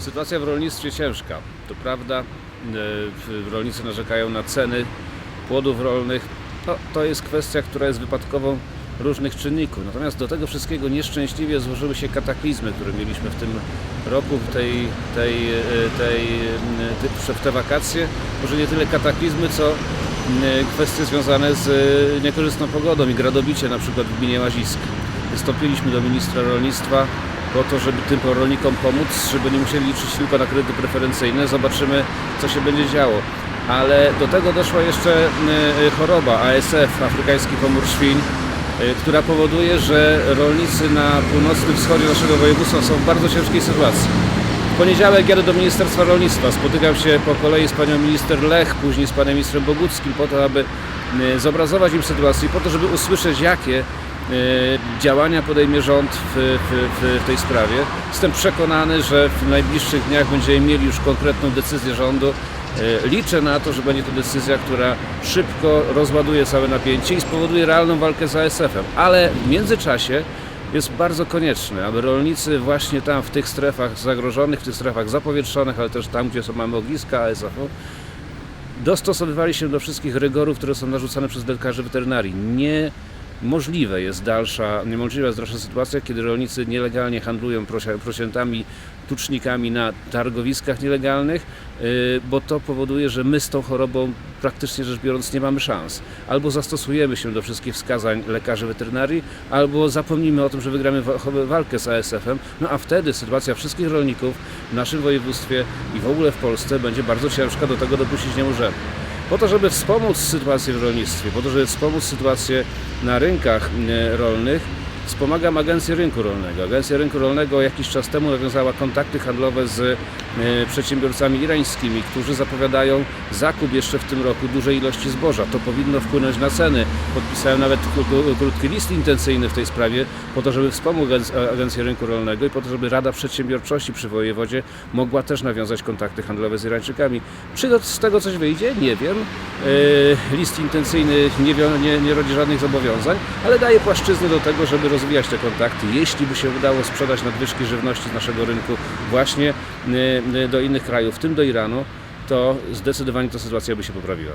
Sytuacja w rolnictwie ciężka. To prawda, e, rolnicy narzekają na ceny płodów rolnych. No, to jest kwestia, która jest wypadkową różnych czynników. Natomiast do tego wszystkiego nieszczęśliwie złożyły się kataklizmy, które mieliśmy w tym roku, w tej, tej, e, tej, e, te, w te wakacje. Może nie tyle kataklizmy, co kwestie związane z niekorzystną pogodą i gradobicie na przykład w gminie Łazisk. Wystąpiliśmy do ministra rolnictwa po to, żeby tym rolnikom pomóc, żeby nie musieli liczyć tylko na kredyty preferencyjne. Zobaczymy, co się będzie działo. Ale do tego doszła jeszcze e, choroba ASF, afrykański pomór świń, e, która powoduje, że rolnicy na północnym wschodzie naszego województwa są w bardzo ciężkiej sytuacji. W poniedziałek jadę do Ministerstwa Rolnictwa. Spotykam się po kolei z panią minister Lech, później z panem ministrem Boguckim, po to, aby zobrazować im sytuację, po to, żeby usłyszeć, jakie działania podejmie rząd w, w, w tej sprawie. Jestem przekonany, że w najbliższych dniach będziemy mieli już konkretną decyzję rządu. E, Liczę na to, że będzie to decyzja, która szybko rozładuje całe napięcie i spowoduje realną walkę z ASF-em. Ale w międzyczasie jest bardzo konieczne, aby rolnicy właśnie tam w tych strefach zagrożonych, w tych strefach zapowietrzonych, ale też tam, gdzie są mamy ogniska ASF-u, dostosowywali się do wszystkich rygorów, które są narzucane przez lekarzy weterynarii. Niemożliwe jest dalsza, niemożliwa jest dalsza sytuacja, kiedy rolnicy nielegalnie handlują prosiętami, tucznikami na targowiskach nielegalnych, yy, bo to powoduje, że my z tą chorobą praktycznie rzecz biorąc nie mamy szans. Albo zastosujemy się do wszystkich wskazań lekarzy weterynarii, albo zapomnimy o tym, że wygramy wa- walkę z ASF-em, no a wtedy sytuacja wszystkich rolników w naszym województwie i w ogóle w Polsce będzie bardzo ciężka, do tego dopuścić nie możemy. Po to, żeby wspomóc sytuację w rolnictwie, po to, żeby wspomóc sytuację na rynkach e, rolnych, wspomagam Agencję Rynku Rolnego. Agencja Rynku Rolnego jakiś czas temu nawiązała kontakty handlowe z przedsiębiorcami irańskimi, którzy zapowiadają zakup jeszcze w tym roku dużej ilości zboża. To powinno wpłynąć na ceny. Podpisałem nawet krótki list intencyjny w tej sprawie, po to, żeby wspomóc Agen- Agencję Rynku Rolnego i po to, żeby Rada Przedsiębiorczości przy wojewodzie mogła też nawiązać kontakty handlowe z Irańczykami. Czy z tego coś wyjdzie? Nie wiem. E, List intencyjny nie, nie, nie rodzi żadnych zobowiązań, ale daje płaszczyznę do tego, żeby rozwijać te kontakty. Jeśli by się udało sprzedać nadwyżki żywności z naszego rynku właśnie e, e, do innych krajów, w tym do Iranu, to zdecydowanie ta sytuacja by się poprawiła.